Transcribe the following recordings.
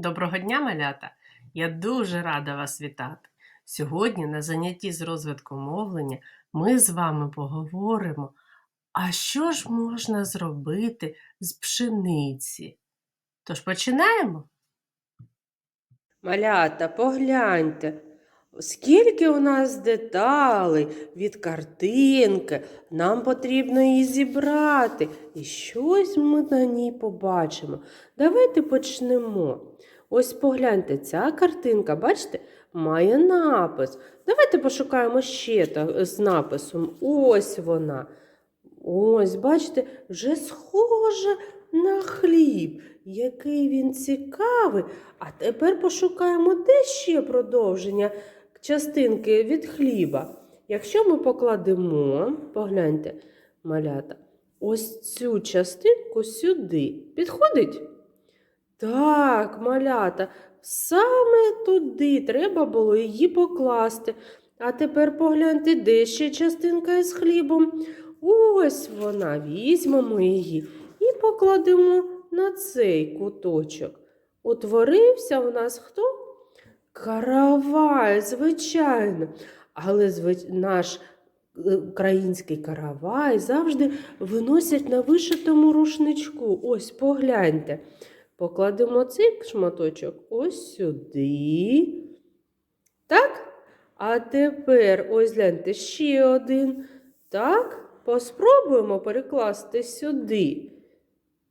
Доброго дня, малята! Я дуже рада вас вітати. Сьогодні на занятті з розвитку мовлення ми з вами поговоримо, а що ж можна зробити з пшениці? Тож починаємо? Малята, погляньте, скільки у нас деталей від картинки. Нам потрібно її зібрати. І щось ми на ній побачимо. Давайте почнемо. Ось погляньте, ця картинка, бачите, має напис. Давайте пошукаємо ще та- з написом. Ось вона. Ось, бачите, вже схоже на хліб. Який він цікавий. А тепер пошукаємо де ще продовження частинки від хліба. Якщо ми покладемо, погляньте, малята, ось цю частинку сюди. Підходить? Так, малята, саме туди треба було її покласти. А тепер погляньте, де ще частинка із хлібом. Ось вона. Візьмемо її і покладемо на цей куточок. Утворився у нас хто? Каравай, звичайно. Але звич... наш е, український каравай завжди виносять на вишитому рушничку. Ось погляньте. Покладемо цей шматочок ось сюди. Так? А тепер ось гляньте ще один. Так, поспробуємо перекласти сюди.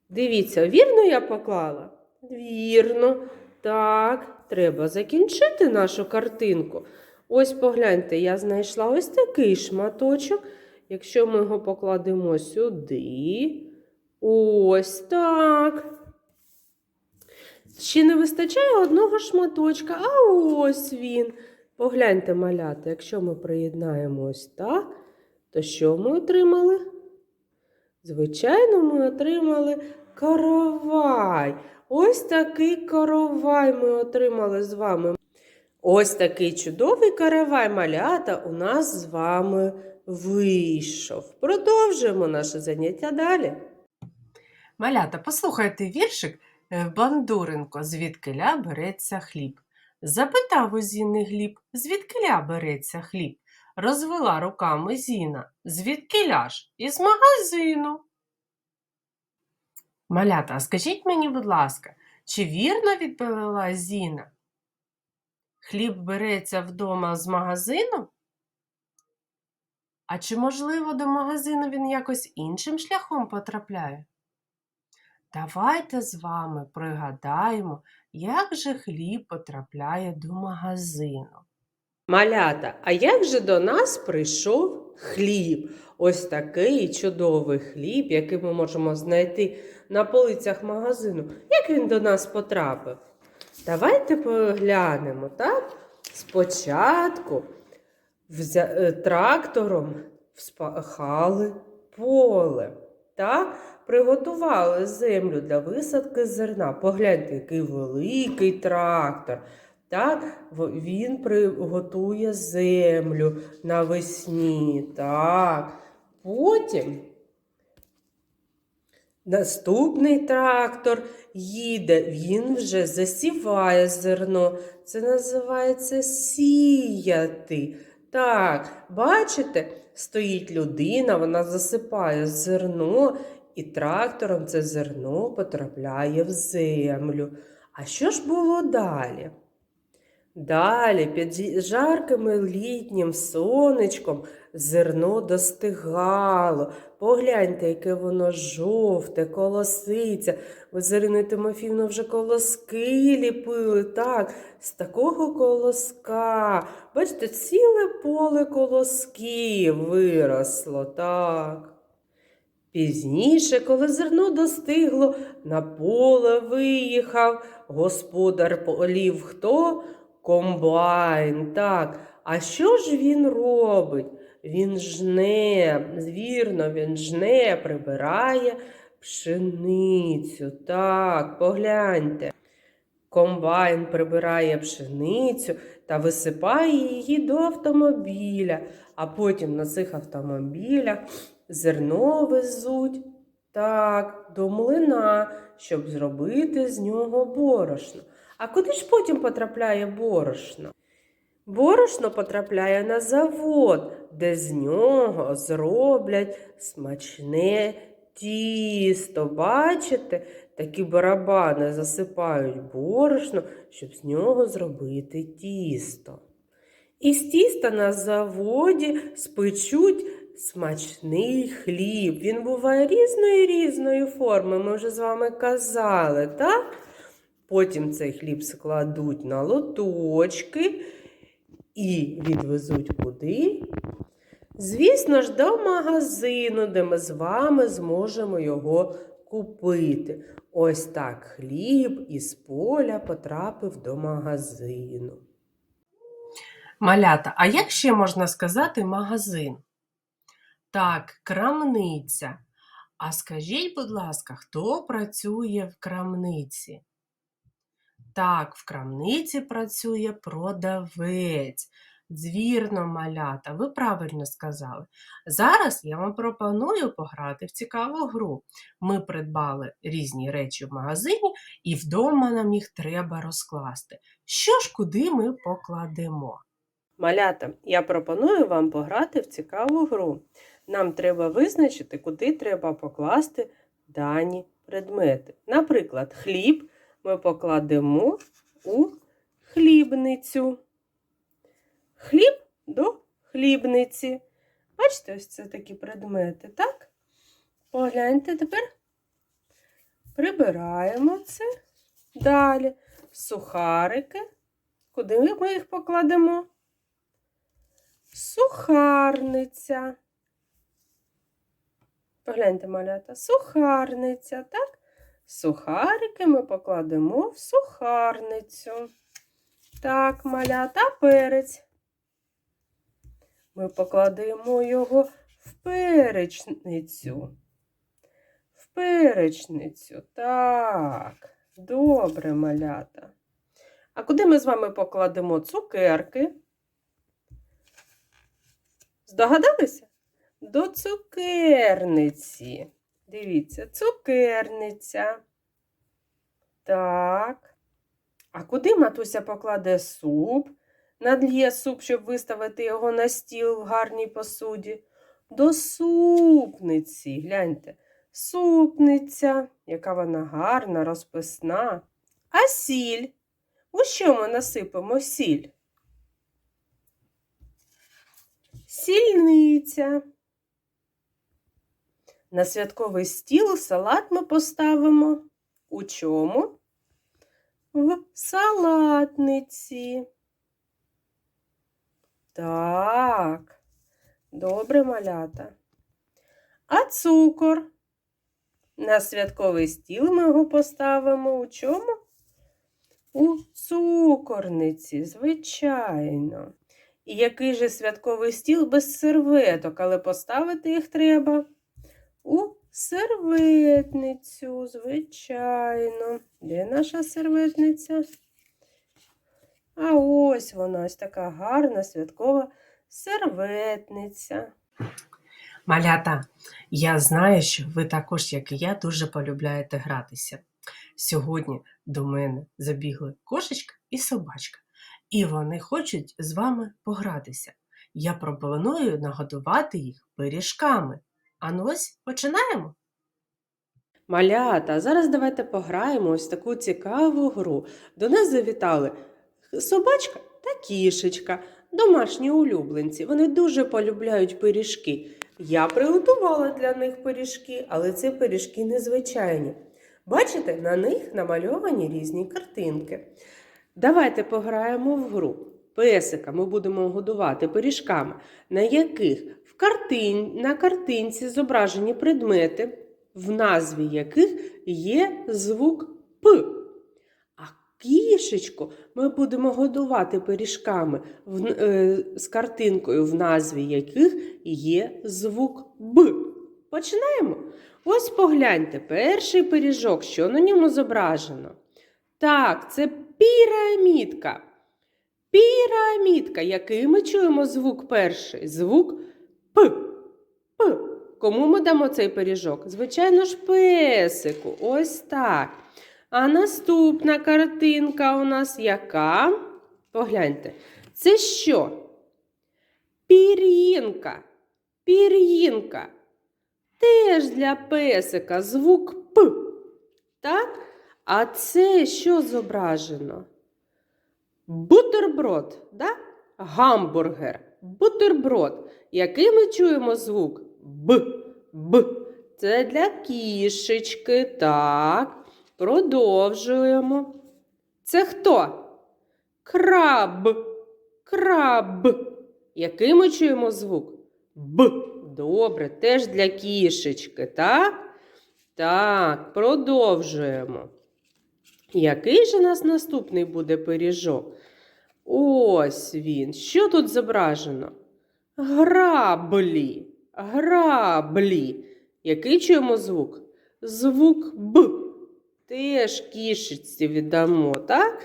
Дивіться, вірно я поклала? Вірно. Так, треба закінчити нашу картинку. Ось погляньте, я знайшла ось такий шматочок. Якщо ми його покладемо сюди. Ось так. Ще не вистачає одного шматочка, а ось він. Погляньте, малята, якщо ми приєднаємо ось так, то що ми отримали? Звичайно, ми отримали каравай. Ось такий каравай ми отримали з вами. Ось такий чудовий каравай малята у нас з вами вийшов. Продовжуємо наше заняття далі. Малята, послухайте віршик Бандуренко, звідкиля береться хліб. Запитав у Зіни Гліб, звідкиля береться хліб. Розвела руками Зіна, звідкиля ж? Із магазину. Малята, скажіть мені, будь ласка, чи вірно відповіла Зіна? Хліб береться вдома з магазину? А чи, можливо, до магазину він якось іншим шляхом потрапляє? Давайте з вами пригадаємо, як же хліб потрапляє до магазину. Малята, а як же до нас прийшов хліб? Ось такий чудовий хліб, який ми можемо знайти на полицях магазину. Як він до нас потрапив? Давайте поглянемо, так? Спочатку е, трактором вспахали поле, так? приготували землю для висадки зерна. Погляньте, який великий трактор. Так, він приготує землю навесні. Так. Потім наступний трактор їде, він вже засіває зерно. Це називається сіяти. Так, бачите, стоїть людина, вона засипає зерно, і трактором це зерно потрапляє в землю. А що ж було далі? Далі, під жарким літнім сонечком, зерно достигало. Погляньте, яке воно жовте, колоситься. Ви з Іриною вже колоски ліпили, так, з такого колоска. Бачите, ціле поле колосків виросло, так. Пізніше, коли зерно достигло, на поле виїхав господар полів хто? Комбайн. Так. А що ж він робить? Він жне, вірно, він жне, прибирає пшеницю. Так, погляньте. Комбайн прибирає пшеницю та висипає її до автомобіля, а потім на цих автомобілях зерно везуть так, до млина, щоб зробити з нього борошно. А куди ж потім потрапляє борошно? Борошно потрапляє на завод, де з нього зроблять смачне тісто. Бачите, такі барабани засипають борошно, щоб з нього зробити тісто. Із тіста на заводі спечуть смачний хліб. Він буває різної різної форми. Ми вже з вами казали, так? Потім цей хліб складуть на лоточки і відвезуть куди? Звісно ж, до магазину, де ми з вами зможемо його купити. Ось так хліб із поля потрапив до магазину. Малята, а як ще можна сказати магазин? Так, крамниця. А скажіть, будь ласка, хто працює в крамниці? Так, в крамниці працює продавець. Звірно, малята, ви правильно сказали. Зараз я вам пропоную пограти в цікаву гру. Ми придбали різні речі в магазині, і вдома нам їх треба розкласти. Що ж куди ми покладемо? Малята, я пропоную вам пограти в цікаву гру. Нам треба визначити, куди треба покласти дані предмети. Наприклад, хліб ми покладемо у хлібницю. Хліб до хлібниці. Бачите, ось це такі предмети, так? Погляньте тепер. Прибираємо це. Далі. Сухарики. Куди ми їх покладемо? Сухарниця. Погляньте, малята, сухарниця, так? Сухарики ми покладемо в сухарницю. Так, малята, перець. Ми покладемо його в перечницю. В перечницю. Так, добре, малята. А куди ми з вами покладемо цукерки? Здогадалися? До цукерниці. Дивіться, цукерниця. Так. А куди матуся покладе суп? Надлє суп, щоб виставити його на стіл в гарній посуді. До супниці. Гляньте. Супниця, яка вона гарна, розписна. А сіль? У що ми насипемо сіль? Сільниця. На святковий стіл салат ми поставимо. У чому? В салатниці. Так, добре малята. А цукор? На святковий стіл ми його поставимо у чому? У цукорниці, звичайно. І який же святковий стіл без серветок, але поставити їх треба у серветницю, звичайно. Де наша серветниця? А ось вона, ось така гарна святкова серветниця. Малята, я знаю, що ви також, як і я, дуже полюбляєте гратися. Сьогодні до мене забігли кошечка і собачка, і вони хочуть з вами погратися. Я пропоную нагодувати їх пиріжками. А ну ось починаємо. Малята, зараз давайте пограємо ось таку цікаву гру. До нас завітали собачка та кішечка, домашні улюбленці. Вони дуже полюбляють пиріжки. Я приготувала для них пиріжки, але ці пиріжки незвичайні. Бачите, на них намальовані різні картинки. Давайте пограємо в гру. Песика ми будемо годувати пиріжками, на яких картин... на картинці зображені предмети, в назві яких є звук П. А кішечку ми будемо годувати пиріжками в... е... з картинкою, в назві яких є звук Б. Починаємо. Ось погляньте, перший пиріжок, що на ньому зображено. Так, це пірамідка. Пірамідка. Який ми чуємо звук перший? Звук П. П. Кому ми дамо цей пиріжок? Звичайно ж, песику. Ось так. А наступна картинка у нас яка? Погляньте. Це що? Пір'їнка. Пір'їнка. Теж для песика звук П. Так? А це що зображено? Бутерброд, да? Гамбургер. Бутерброд. Який ми чуємо звук? Б. Б. Це для кішечки. Так. Продовжуємо. Це хто? Краб. Краб. Який ми чуємо звук? Б. Добре, теж для кішечки, так? Так, продовжуємо. Який же у нас наступний буде пиріжок? Ось він. Що тут зображено? Граблі. Граблі. Який чуємо звук? Звук Б. Теж кішечці віддамо, так?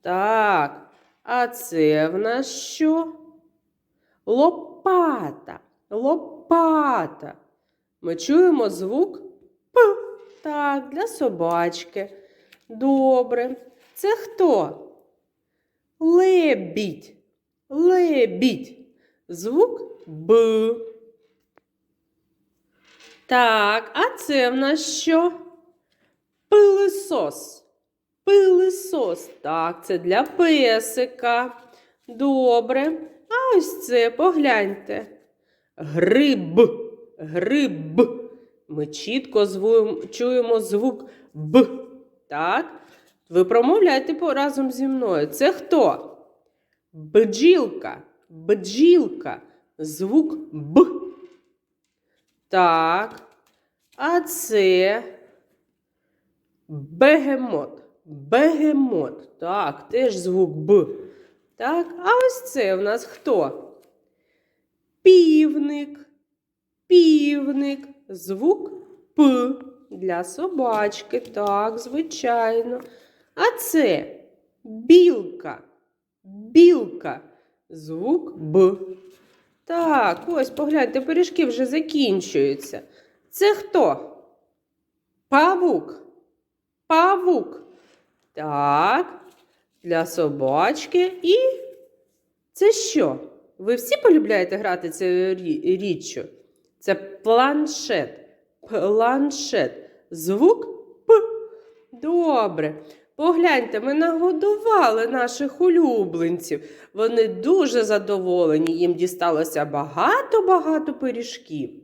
Так. А це в нас що? Лопата. Лопата. Ми чуємо звук П. Так, для собачки. Добре. Це хто? Лебідь. Лебідь. Звук Б. Так, а це в нас що? Пилисос. Пилисос. Так, це для песика. Добре. А ось це погляньте. Гриб. Гриб. Ми чітко звуємо, чуємо звук Б. Так? Ви промовляйте по- разом зі мною. Це хто? Бджілка. Бджілка. Звук Б. Так. А це бегемот. Бегемот. Так, теж звук Б. Так, а ось це в нас хто? Півник. Півник. Звук П. Для собачки. Так, звичайно. А це білка. Білка. Звук Б. Так, ось погляньте, пиріжки вже закінчуються. Це хто? Павук. Павук. Так, для собачки. І це що? Ви всі полюбляєте грати рі- річчю? Це планшет. Планшет. Звук П. Добре. Погляньте, ми нагодували наших улюбленців. Вони дуже задоволені. Їм дісталося багато-багато пиріжків.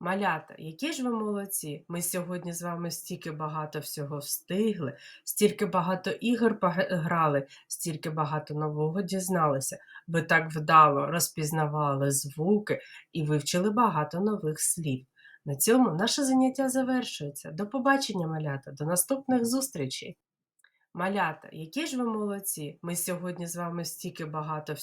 Малята, які ж ви молодці! Ми сьогодні з вами стільки багато всього встигли, стільки багато ігор грали, стільки багато нового дізналися. Ви так вдало розпізнавали звуки і вивчили багато нових слів. На цьому наше заняття завершується. До побачення, малята, до наступних зустрічей. Малята, які ж ви молодці! Ми сьогодні з вами стільки багато